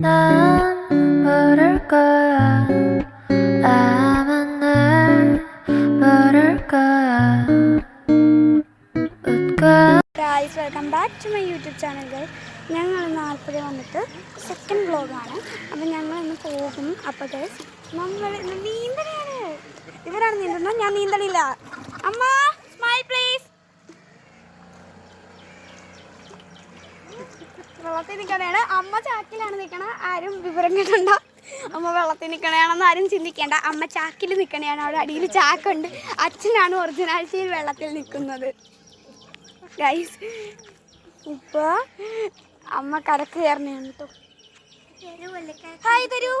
난 모를 거야 아마 날 모를 거야 웃고 guys welcome back to my YouTube channel guys ഞങ്ങൾ ഇന്ന് ആലപ്പുഴ വന്നിട്ട് സെക്കൻഡ് വ്ളോഗാണ് അപ്പം ഞങ്ങൾ ഇന്ന് പോകും അപ്പോൾ ഗൈസ് നമ്മൾ ഇന്ന് നീന്തലാണ് ഇവരാണ് നീന്തുന്നത് ഞാൻ നീന്തലില്ല അമ്മ വെള്ളത്തിൽ നിൽക്കണേണ് അമ്മ ചാക്കിലാണ് നിൽക്കണ ആരും വിവരം കിട്ടണ്ട അമ്മ വെള്ളത്തിൽ നിൽക്കണയാണെന്ന് ആരും ചിന്തിക്കേണ്ട. അമ്മ ചാക്കിൽ നിൽക്കണയാണ് അവിടെ അടിയിൽ ചാക്കുണ്ട്. അച്ഛനാണ് ഒറിജിനാലിറ്റിയിൽ വെള്ളത്തിൽ നിൽക്കുന്നത്. ഗൈസ് ഇപ്പോൾ അമ്മ കരക്ക് കയറണയാണ് കേട്ടോ ഹായ് തരൂ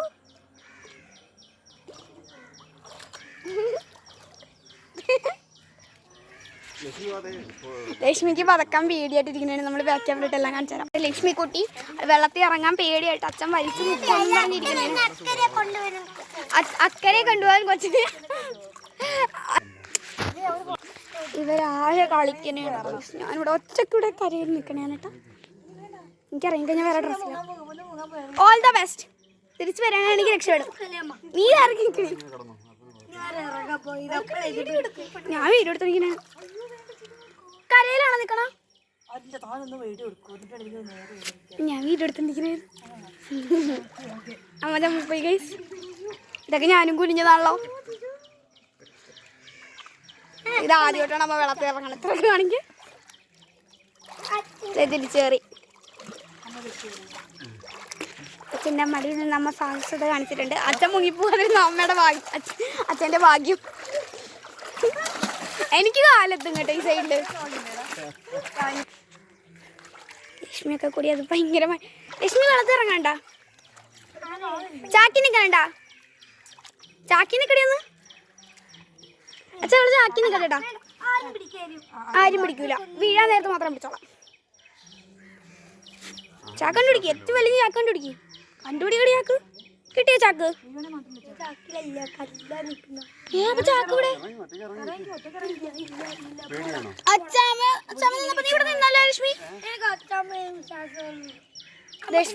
ലക്ഷ്മിക്ക് പതക്കാൻ പേടിയായിട്ടിരിക്കുന്നതാണ്. നമ്മൾ ബാക്ക് ക്യാമറയിട്ട് എല്ലാം കാണിച്ചു തരാം. ലക്ഷ്മി കുട്ടി വെള്ളത്തിൽ ഇറങ്ങാൻ പേടിയായിട്ട് അച്ഛൻ വലിച്ചു അക്കരെ കൊണ്ടുപോകാൻ കൊച്ചിന്. ഇവരാകെ കളിക്കണേ ഞാനിവിടെ ഒറ്റക്കൂടെ കരയിൽ നിൽക്കണേ കേട്ടോ. എനിക്കറിയാം കഴിഞ്ഞാൽ വേറെ ഡ്രസ്സില്ല ഓൾ ദ ബെസ്റ്റ് തിരിച്ചു വരാനാണ് എനിക്ക് രക്ഷപ്പെടും. നീ ഇറങ്ങി നിൽക്കണേ ഞാൻ വീഡിയോ എടുത്തിരിക്കണേ കരയിലാണോ നിൽക്കണ ഞാൻ വീഡിയോ എടുത്തിരിക്കണേ. അമ്മ പോയി ഗൈസ് ഇതൊക്കെ ഞാനും കുനിഞ്ഞതാണല്ലോ. ഇത് ആദ്യമായിട്ടാണ് അമ്മ വെള്ളത്തിൽ ഇറങ്ങണം ഇത്ര ആണെങ്കിൽ തിരിച്ചേറി അച്ഛന്റെ മടിയിൽ നിന്ന് അമ്മ സാഹസത കാണിച്ചിട്ടുണ്ട്. അച്ഛൻ മുങ്ങിപ്പോകാതിരുന്ന അമ്മയുടെ ഭാഗ്യം. അച്ഛ- അച്ഛന്റെ ഭാഗ്യം. എനിക്ക് കാലെത്തും കേട്ടോ ഈ സൈഡിൽ ലക്ഷ്മിയൊക്കെ കൂടി അത് ഭയങ്കരമായി. ലക്ഷ്മി വെള്ളത്തിൽ ഇറങ്ങണ്ട ചാക്കി നിൽക്കണ്ട ചാക്കി നിൽക്കടിയൊന്ന് അച്ഛൻ അവൾ ചാക്കി നിൽക്കട്ടെട്ടാ ആരും പിടിക്കൂല. വീഴാൻ നേരത്ത് മാത്രം പിടിച്ചോളാം. ചാക്കണ്ടുപിടിക്കും ഏറ്റവും വലിയ ചാക്കണ്ടുപിടിക്കും കണ്ടുപിടി ചാക്ക്. കിട്ടിയ ചാക്ക്?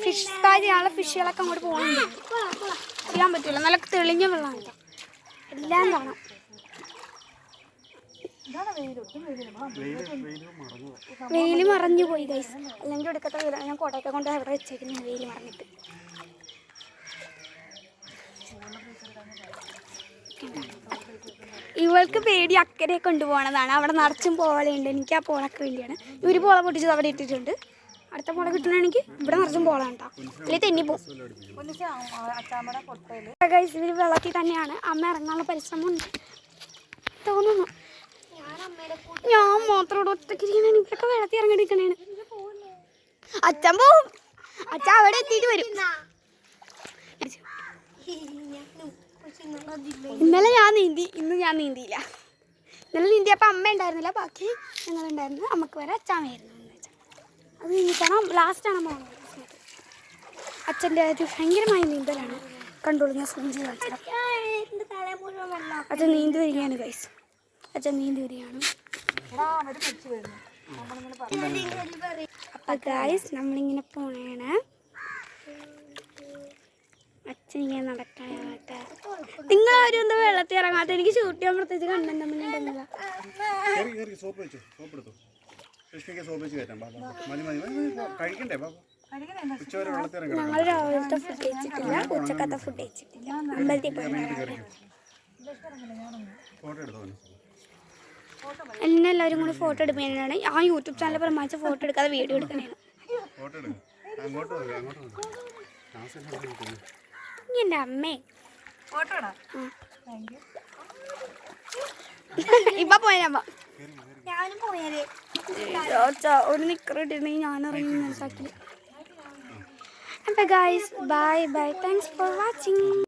ഫിഷ് ഫിഷുകളൊക്കെ അങ്ങോട്ട് പോകുന്നുണ്ട് ചെയ്യാൻ പറ്റൂല. നല്ല തെളിഞ്ഞ വെള്ളമാണ് എല്ലാം കാണാം. വെയിൽ മറഞ്ഞു പോയി ഗൈസ് അല്ലെങ്കിൽ ഒടുക്കത്തെ വെയിൽ ഞാൻ കോട്ടയൊക്കെ കൊണ്ട് അവിടെ വെച്ചേക്കുന്നു വെയിൽ മറഞ്ഞിട്ട്. ഇവൾക്ക് പേടി അക്കരെ കൊണ്ടുപോകണതാണ് അവിടെ നിറച്ചും പോളയുണ്ട് എനിക്ക് ആ പോളൊക്കെ വേണ്ടിയാണ്. ഒരു പോള പൊട്ടിച്ചത് അവിടെ ഇട്ടിട്ടുണ്ട്. അടുത്ത പോള കിട്ടണമെങ്കിൽ ഇവിടെ നിറച്ചും പോളാണ് കേട്ടോ തെന്നിപ്പോവും ഗൈസ് ഇവർ വെള്ളത്തിൽ തന്നെയാണ്. അമ്മ ഇറങ്ങാനുള്ള പരിശ്രമമുണ്ട്. തോന്നുന്നു. ഞാൻ മാത്രം ഇവിടെ എനിക്കൊക്കെ വെള്ളത്തിൽ ഇറങ്ങിയിരിക്കണേണ് അച്ഛൻ പോവും. അച്ഛൻ അവിടെ എത്തിയിട്ട് വരും. ഇന്നലെ ഞാൻ നീന്തി ഇന്ന് ഞാൻ നീന്തിയില്ല. ഇന്നലെ നീന്തിയപ്പോൾ അമ്മ ഉണ്ടായിരുന്നില്ല ബാക്കി ഞങ്ങളുണ്ടായിരുന്നു അമ്മയ്ക്ക് വരെ അച്ഛൻ വരുന്നു അത് നീന്തിക്കണം ലാസ്റ്റാണ് അമ്മ അച്ഛന്റെ ഒരു ഭയങ്കരമായ നീന്തലാണ്. കണ്ടോളൂ ഞാൻ സൂം ചെയ്ത് കാണിച്ചു തരാം. അച്ഛൻ നീന്തി വരികയാണ് ഗൈസ് അച്ഛൻ നീന്തി വരികയാണ്. അപ്പം ഗൈസ് നമ്മളിങ്ങനെ പോണേണ്. അച്ഛൻ ഇങ്ങനെ നിങ്ങൾ ആരും എന്താ വെള്ളത്തിൽ ഇറങ്ങാത്ത? എനിക്ക് ഷൂട്ട് ചെയ്യാൻ പ്രത്യേകിച്ച് കണ്ടന്റ് ഒന്നും ഇറങ്ങി ഞങ്ങൾ രാവിലത്തെ ഫുഡ് കഴിച്ചിട്ടില്ല ഉച്ചക്കത്തെ ഫുഡ് കഴിച്ചിട്ടില്ല. അമ്പലത്തിൽ പോയി ഫോട്ടോ എടുത്തോ അവന്. എന്നെ എല്ലാവരും കൂടി ഫോട്ടോ എടുക്കാനാണ് ആ യൂട്യൂബ് ചാനൽ പ്രമാണിച്ച് ഫോട്ടോ എടുക്കാതെ വീഡിയോ എടുക്കണേണ് ഫോട്ടോ എടുക്ക്. അങ്ങോട്ട് അങ്ങോട്ട് നോക്കി അമ്മേ ഫോട്ടോടാ എന്റെ ഇപ്പൊ പോയമ്മ ഞാനും ഒരു ഞാൻ ഇറങ്ങി അപ്പൊ bye bye thanks for watching